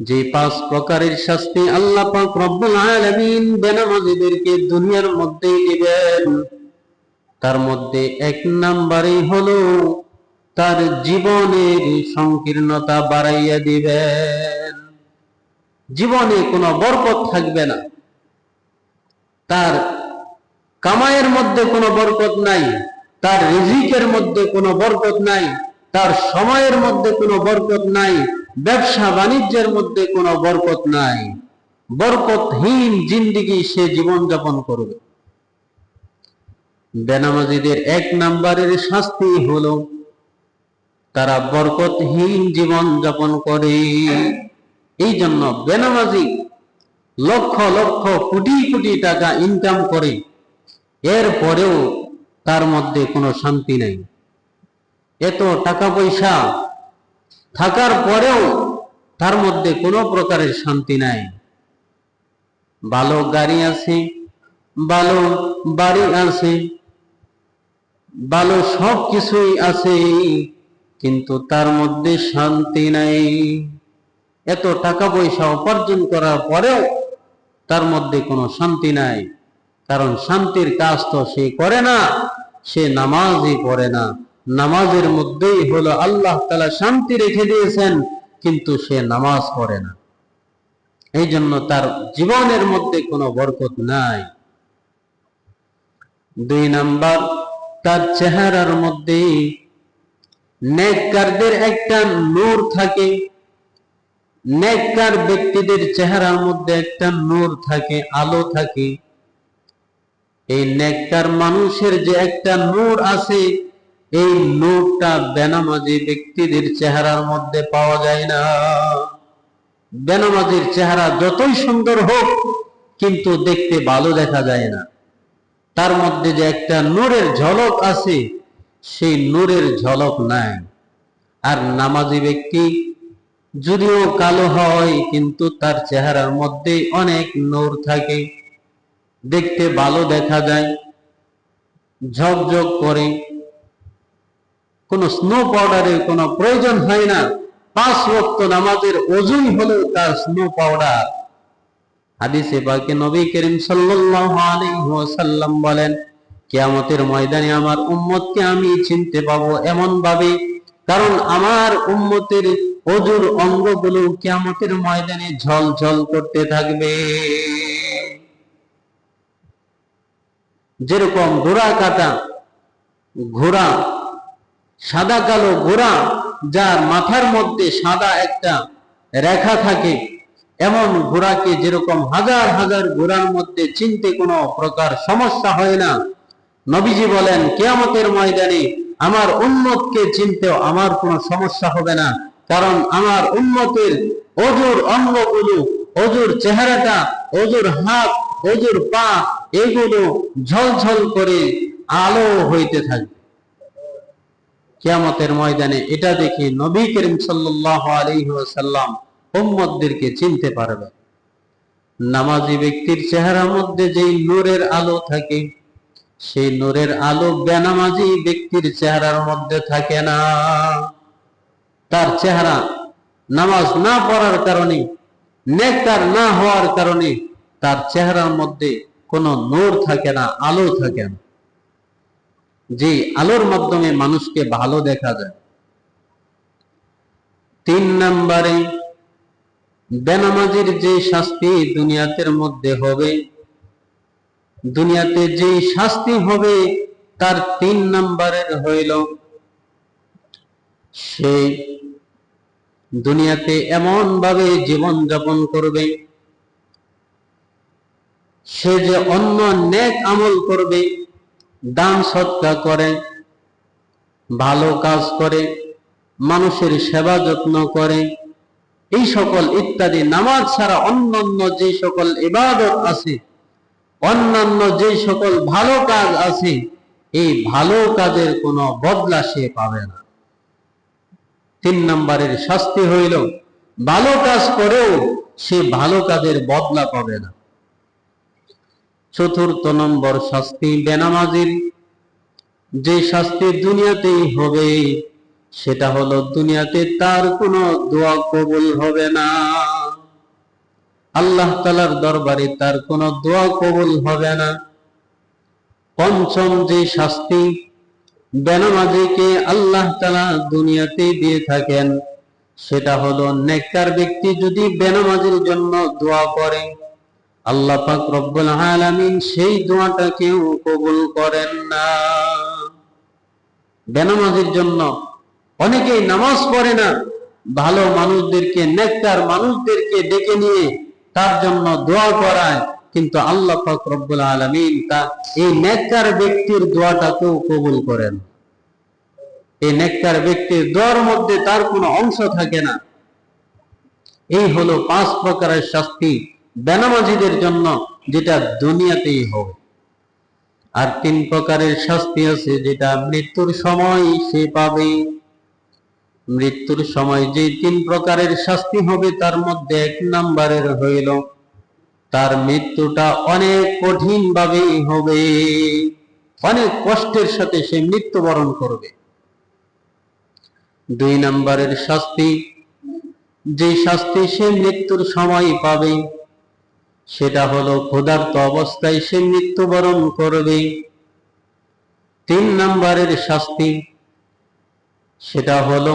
যে পাঁচ প্রকারের শাস্তি আল্লাহ পাক রব্বুল আলামিন বেনামাজিদেরকে দুনিয়ার মধ্যে দিবেন। তার মধ্যে এক নাম্বারই হলো তার জীবনের সংকীর্ণতা বাড়াইয়া দিবেন। জীবনে কোনো বরকত থাকবে না। তার কামাইয়ের মধ্যে কোনো বরকত নাই, তার রিজিকের মধ্যে কোনো বরকত নাই, তার সময়ের মধ্যে কোনো বরকত নাই ব্যবসা বাণিজ্যের মধ্যে কোনো বরকত নাই। বরকতহীন জিন্দিগি সে জীবন যাপন করবে। বেনামাজিদের এক নাম্বারের শাস্তি হলো, তারা বরকতহীন জীবন যাপন করে। এই জন্য বেনামাজি লক্ষ লক্ষ কোটি কোটি টাকা ইনকাম করে। এরপরেও তার মধ্যে কোনো শান্তি নাই। এত টাকা পয়সা থাকার পরেও তার মধ্যে কোনো প্রকারের শান্তি নাই। ভালো গাড়ি আছে ভালো বাড়ি আছে ভালো সব কিছুই আছে, কিন্তু তার মধ্যে শান্তি নাই। এত টাকা পয়সা উপার্জন করার পরেও তার মধ্যে কোনো শান্তি নাই। কারণ শান্তির কাজ তো সে করে না, সে নামাজই পড়ে না। নামাজের মধ্যেই হলো আল্লাহ তালা শান্তি রেখে দিয়েছেন, কিন্তু সে নামাজ পড়ে না। এই জন্য তার জীবনের মধ্যে কোনো বরকত নাই। দুই নাম্বার, তার চেহারার মধ্যে নেককারদের একটা নূর থাকে। নেককার ব্যক্তিদের চেহারার মধ্যে একটা নূর থাকে, আলো থাকে। এই নেককার মানুষের যে একটা নূর আছে এই নূরটা বেনামাজি ব্যক্তিদের চেহারার মধ্যে পাওয়া যায় না। বেনামাজির চেহারা যতই সুন্দর হোক, কিন্তু দেখতে ভালো দেখা যায় না। তার মধ্যে যে একটা নূরের ঝলক আছে, সেই নূরের ঝলক নাই। আর নামাজি ব্যক্তি যদিও কালো হয়, কিন্তু তার চেহারার মধ্যে অনেক নূর থাকে। দেখতে ভালো দেখা যায়, ঝকঝক করে। কোন স্নো পাউডারের কোনো প্রয়োজন হয় না। পাঁচ ওয়াক্ত নামাজের ওজন হলেও তার স্নো পাউডার হাদিসে পাকে নবী করিম ওয়াসাল্লাম বলেন, কিয়ামতের ময়দানে আমার উম্মতকে আমি চিনতে পাবো এমন ভাবে কারণ আমার উম্মতের অজুর অঙ্গগুলো কিয়ামতের ময়দানে ঝলঝল করতে থাকবে। যেরকম ঘোড়া কাটা, ঘোড়া সাদা কালো ঘোড়া যার মাথার মধ্যে সাদা একটা রেখা থাকে, এমন ঘোড়াকে যেরকম হাজার হাজার ঘোড়ার মধ্যে চিনতে কোনো প্রকার সমস্যা হয় না। নবীজি বলেন, কেয়ামতের ময়দানে আমার উন্মতকে চিনতেও আমার কোনো সমস্যা হবে না, কারণ আমার উন্মতের অজুর অঙ্গগুলো, অজুর চেহারাটা, অজুর হাত, অজুর পা, এগুলো ঝলঝল করে আলো হইতে থাকবে কিয়ামতের ময়দানে এটা দেখে নবী করিম সাল্লাল্লাহু আলাইহি ওয়াসাল্লাম চিনতে পারবে। নামাজি ব্যক্তির চেহারার মধ্যে যেই নূরের আলো থাকে, সেই নূরের আলো বেনামাজি ব্যক্তির চেহারার মধ্যে থাকে না। তার চেহারা নামাজ না পড়ার কারণে, নেককার না হওয়ার কারণে তার চেহারার মধ্যে কোনো নূর থাকে না, আলো থাকে না। যে আলোর মাধ্যমে মানুষকে ভালো দেখা যায়। তিন নম্বরে, বেনামাজির যে শাস্তি দুনিয়াতের মধ্যে হবে, দুনিয়াতে যে শাস্তি হবে তার তিন নম্বরের হইল সে দুনিয়াতে এমন ভাবে জীবন যাপন করবে, সে যে অন্য নেক আমল করবে দান সৎকা করে, ভালো কাজ করে, মানুষের সেবা যত্ন করে, এই সকল ইত্যাদি, নামাজ ছাড়া অন্যান্য যে সকল ইবাদত আছে, অন্যান্য যে সকল ভালো কাজ আছে, এই ভালো কাজের কোনো বদলা সে পাবে না। তিন নম্বরের শাস্তি হইল, ভালো কাজ করেও সে ভালো কাজের বদলা পাবে না। চতুর্থ নম্বর শাস্তি বেনামাজির। যে শাস্তি দুনিয়াতেই হবে, সেটা হলো দুনিয়াতে তার কোনো দোয়া কবুল হবে না। আল্লাহ তালার দরবারে তার কোনো দোয়া কবুল হবে না। পঞ্চম যে শাস্তি, বেনামাজিকে আল্লাহ তালা দুনিয়াতে দিয়ে থাকেন, সেটা হলো নেককার ব্যক্তি যদি বেনামাজির জন্য দোয়া করে আল্লাহ পাক রব্বুল আলামিন সেই দোয়াটাকেও কবুল করেন না। বেনামাজির জন্য অনেকেই নামাজ পড়ে না। ভালো মানুষদেরকে, নেককার মানুষদেরকে ডেকে নিয়ে তার জন্য দোয়া করায়, কিন্তু আল্লাহ পাক রব্বুল আলামিন তা এই নেককার ব্যক্তির দোয়াটাকেও কবুল করেন এই নেককার ব্যক্তির দোয়ার মধ্যে তার কোনো অংশ থাকে না। এই হলো পাঁচ প্রকারের শাস্তি। বেনামাজিদের জন্য যেটা দুনিয়াতেই হবে। আর তিন প্রকারের শাস্তি আছে, যেটা মৃত্যুর সময় সে পাবে। মৃত্যুর সময় যে তিন প্রকারের শাস্তি হবে, তার মধ্যে এক নাম্বারের হইল, তার মৃত্যুটা অনেক কঠিন ভাবে হবে। অনেক কষ্টের সাথে সে মৃত্যুবরণ করবে। দুই নাম্বারের শাস্তি, যে শাস্তি সে মৃত্যুর সময় পাবে সেটা হলো ক্ষুধার্ত অবস্থায় সে মৃত্যুবরণ করবে। তিন নাম্বারের শাস্তি, সেটা হলো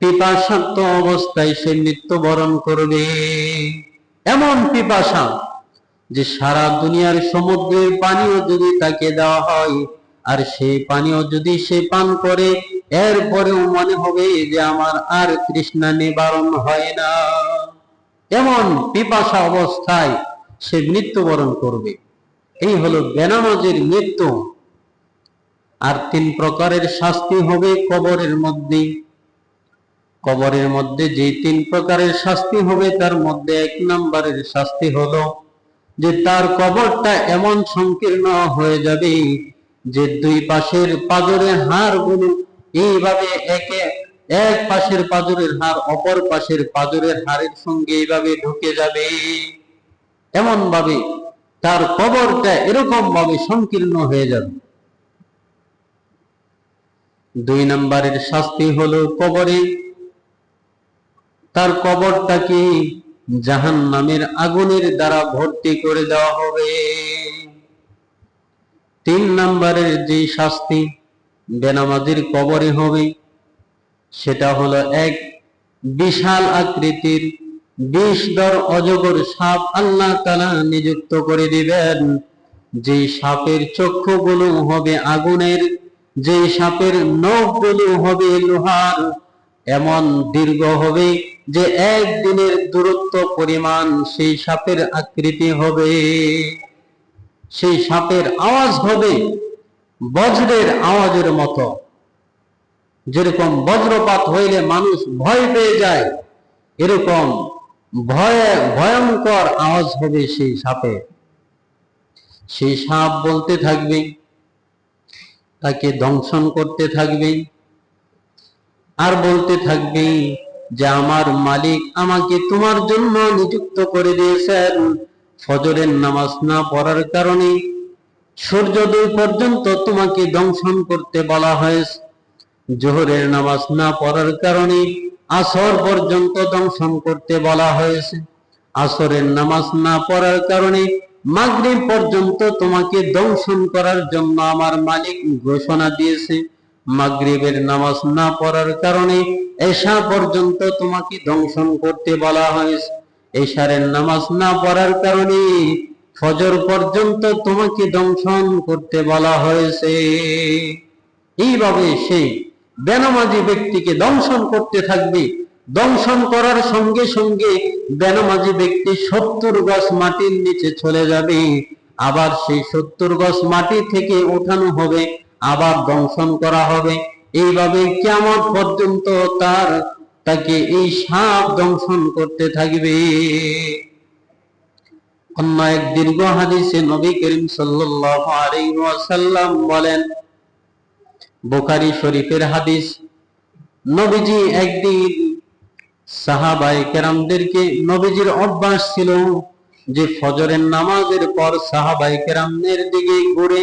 পিপাসান্ত অবস্থায় সে মৃত্যুবরণ করবে। এমন পিপাসা যে সারা দুনিয়ার সমুদ্রের পানিও যদি তাকে দেওয়া হয়, আর সেই পানিও যদি সে পান করে, এরপরেও মনে হবে যে আমার আর তৃষ্ণা নিবারণ হয় না। এমন পিপাসা অবস্থায় সে মৃত্যুবরণ করবে। এই হলো বেনামাজের মৃত্যু। আর তিন প্রকারের শাস্তি হবে কবরের মধ্যে। কবরের মধ্যে যে তিন প্রকারের শাস্তি হবে, তার মধ্যে এক নম্বরের শাস্তি হলো যে তার কবরটা এমন সংকীর্ণ হয়ে যাবে যে দুই পাশের পাজরের হাড়গুলো এইভাবে একে এক পাশের পাজরের হাড়, অপর পাশের পাজরের হাড়ের সঙ্গে এইভাবে ঢুকে যাবে। এমন ভাবে তার কবরটা এরকম ভাবে সংকীর্ণ হয়ে যাবে। দুই নম্বরের শাস্তি হলো কবরে। তার কবরটাকে জাহান নামের আগুনের দ্বারা ভর্তি করে দেওয়া হবে। তিন নম্বরের যে শাস্তি বেনামাজির কবরে হবে। সেটা হলো এক বিশাল আকৃতির বিষদর অজগর সাপ আল্লাহ তালা নিযুক্ত করে দিবেন। যে সাপের চক্ষুগুলো হবে আগুনের যে সাপের নখগুলো হবে লোহার। এমন দীর্ঘ হবে যে একদিনের দূরত্ব পরিমাণ সেই সাপের আকৃতি হবে। সেই সাপের আওয়াজ হবে বজ্রের আওয়াজের মতো। যেরকম বজ্রপাত হইলে মানুষ ভয় পেয়ে যায়, এরকম ভয়ে ভয়ঙ্কর আওয়াজ হবে সেই সাপে সেই সাপ বলতে থাকবে, তাকে দংশন করতে থাকবে, আর বলতে থাকবে যে আমার মালিক আমাকে তোমার জন্য নিযুক্ত করে দিয়েছেন। ফজরের নামাজ না পড়ার কারণে সূর্যোদয় পর্যন্ত তোমাকে দংশন করতে বলা হয়েছে। জোহরের নামাজ না পড়ার কারণে আসর পর্যন্ত দংশন করতে বলা হয়েছে। আসরের নামাজ না পড়ার কারণে মাগরিব পর্যন্ত তোমাকে দংশন করার জন্য আমার মালিক ঘোষণা দিয়েছে। মাগরিবের নামাজ না পড়ার কারণে এশা পর্যন্ত তোমাকে দংশন করতে বলা হয়েছে। এশারের নামাজ না পড়ার কারণে ফজর পর্যন্ত তোমাকে দংশন করতে বলা হয়েছে। এইভাবে সেই বেনামাজি ব্যক্তিকে দংশন করতে থাকবে। দংশন করার সঙ্গে সঙ্গে বেনামাজি ব্যক্তি সত্তর গজ মাটির নিচে চলে যাবে। আবার সেই সত্তর গজ মাটি থেকে ওঠানো হবে, আবার দংশন করা হবে। এইভাবে কেমন পর্যন্ত তার, তাকে এই সাপ দংশন করতে থাকবে। অন্য এক দীর্ঘ হাদিসে নবী করিম ওয়াসাল্লাম বলেন বুখারী শরীফের হাদিস। নবীজি একদিন সাহাবাই কেরামদেরকে নবীজির অভ্যাস ছিল যে ফজরের নামাজের পর সাহাবাই কেরামদের দিকে ঘুরে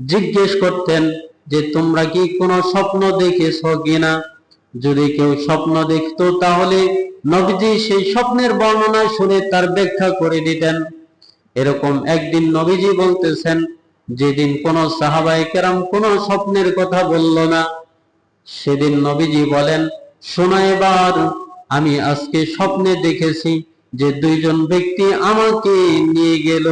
জিজ্ঞেস করতেন যে, তোমরা কি কোনো স্বপ্ন দেখেছ কিনা? যদি কেউ স্বপ্ন দেখতো, তাহলে নবীজি সেই স্বপ্নের বর্ণনা শুনে তার ব্যাখ্যা করে দিতেন। এরকম একদিন নবীজি বলতেছেন যেদিন কোন সাহাবাই কেরাম কোন স্বপ্নের কথা বলল না, সেদিন নবীজি বলেন, শোনা এবার, আমি আজকে স্বপ্নে দেখেছি যে দুইজন ব্যক্তি আমাকে নিয়ে গেল।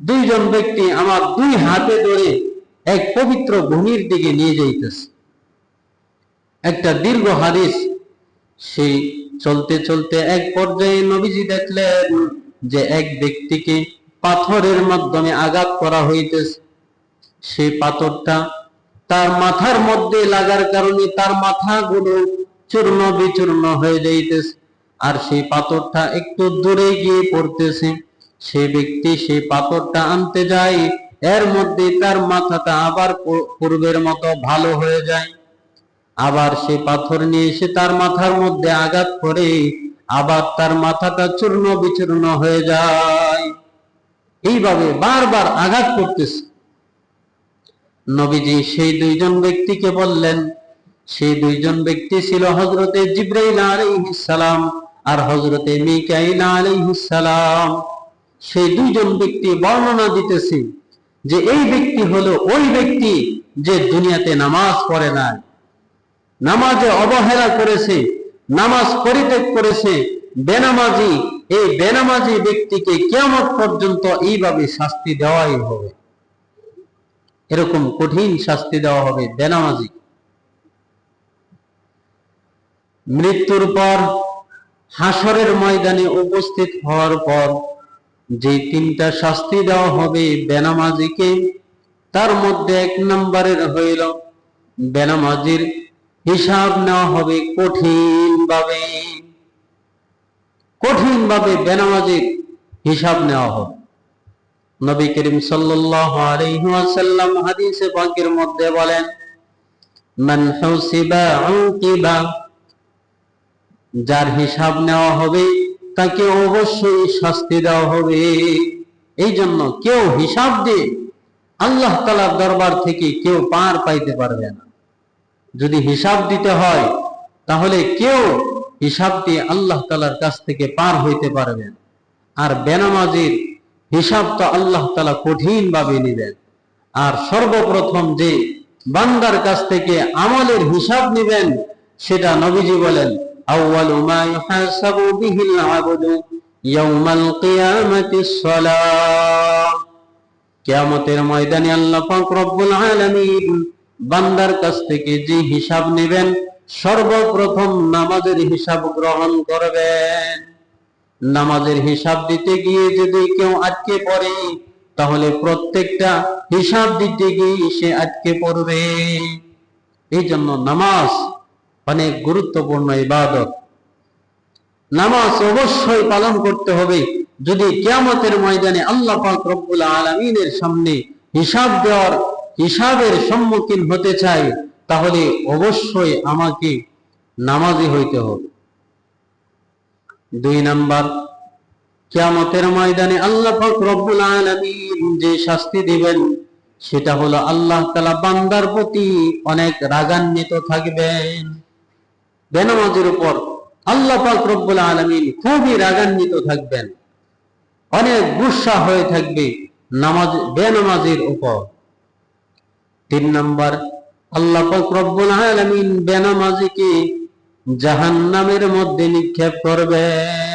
দুইজন ব্যক্তি আমার দুই হাতে ধরে এক পবিত্র ভূমির দিকে নিয়ে যাইতেছে। একটা দীর্ঘ হাদিস, সেই চলতে চলতে এক পর্যায়ে নবীজি দেখলেন যে এক ব্যক্তিকে পাথরের মাধ্যমে আঘাত করা হইতেছে। সেই পাথরটা তার মাথার মধ্যে লাগার কারণে তার মাথাগুলো চূর্ণ বিচূর্ণ হয়ে যাইতেছে আর সেই পাথরটা একটু দূরে গিয়ে পড়তেছে। সে ব্যক্তি সেই পাথরটা আনতে যায়, এর মধ্যে তার মাথাটা আবার পূর্বের মতো ভালো হয়ে যায়। আবার সে পাথর নিয়ে এসে তার মাথার মধ্যে আঘাত করে, আবার তার মাথাটা চূর্ণ বিচূর্ণ হয়ে যায়। এইভাবে বারবার আঘাত করতেছে। নবীজি সেই দুইজন ব্যক্তিকে বললেন, সেই দুইজন ব্যক্তি ছিল হজরতে জিব্রাইল আলাইহিসসালাম আর হজরতে মিকাইল আলাইহিসসালাম সেই দুইজন ব্যক্তি বর্ণনা দিতেছে যে এই ব্যক্তি হলো ওই ব্যক্তি যে দুনিয়াতে নামাজ পড়ে নাই। নামাজে অবহেলা করেছে, নামাজ পরিত্যাগ করেছে, বেনামাজি এই বেনামাজি ব্যক্তিকে কেমন পর্যন্ত এইভাবে শাস্তি দেওয়াই হবে। এরকম কঠিন শাস্তি দেওয়া হবে বেনামাজি। মৃত্যুর পর হাসরের ময়দানে উপস্থিত হওয়ার পর যে তিনটা শাস্তি দেওয়া হবে বেনামাজিকে, তার মধ্যে এক নম্বরের হইল বেনামাজির হিসাব নেওয়া হবে কঠিন ভাবে কঠিন ভাবে বেনামাজির হিসাব নেওয়া হবে। নবী করিম সাল্লাল্লাহু আলাইহি ওয়াসাল্লাম হাদিসে পাকের মধ্যে বলেন, মান হুসিবা উকিবা যার হিসাব নেওয়া হবে, তাকে অবশ্যই শাস্তি দেওয়া হবে। এই জন্য কেউ হিসাব দিয়ে আল্লাহ তালার দরবার থেকে কেউ পার পাইতে পারবে না। যদি হিসাব দিতে হয়, তাহলে কেউ হিসাব দিয়ে আল্লাহ তালার কাছ থেকে পার হইতে পারবে না। আর বেনামাজির হিসাব তো আল্লাহ তালা কঠিন ভাবে নিবেন আর সর্বপ্রথম যে বান্দার কাছ থেকে আমলের হিসাব নিবেন, সেটা নবীজি বলেন, আউয়ালু ময়দানে আল্লাহ পাক রব্বুল বান্দার কাছ থেকে যে হিসাব নেবেন সর্বপ্রথম নামাজের হিসাব গ্রহণ করবেন। নামাজের হিসাব দিতে গিয়ে যদি কেউ আটকে পড়ে, তাহলে প্রত্যেকটা হিসাব দিতে গিয়ে সে আটকে পড়বে। এই জন্য নামাজ অনেক গুরুত্বপূর্ণ ইবাদত। নামাজ অবশ্যই পালন করতে হবে। যদি কিয়ামতের ময়দানে আল্লাহ পাক রব্বুল আলামিনের সামনে হিসাব দেওয়ার হিসাবের সম্মুখীন হতে চাই তাহলে অবশ্যই আমাকে নামাজি হইতে হবে। দুই নাম্বার, কিয়ামতের ময়দানে আল্লাহ রব্বুল আলামিন যে শাস্তি দিবেন, সেটা হলো আল্লাহ তাআলা বান্দার প্রতি অনেক রাগান্বিত থাকবেন। বেনামাজের উপর আল্লাহ পাক রব্বুল আলামিন খুবই রাগান্বিত থাকবেন। অনেক গুসা হয়ে থাকবে নামাজ, বেনামাজের উপর। তিন নম্বর আল্লাহ রব্বুল আলামিন বেনামাজিকে জাহান্নামের মধ্যে নিক্ষেপ করবেন।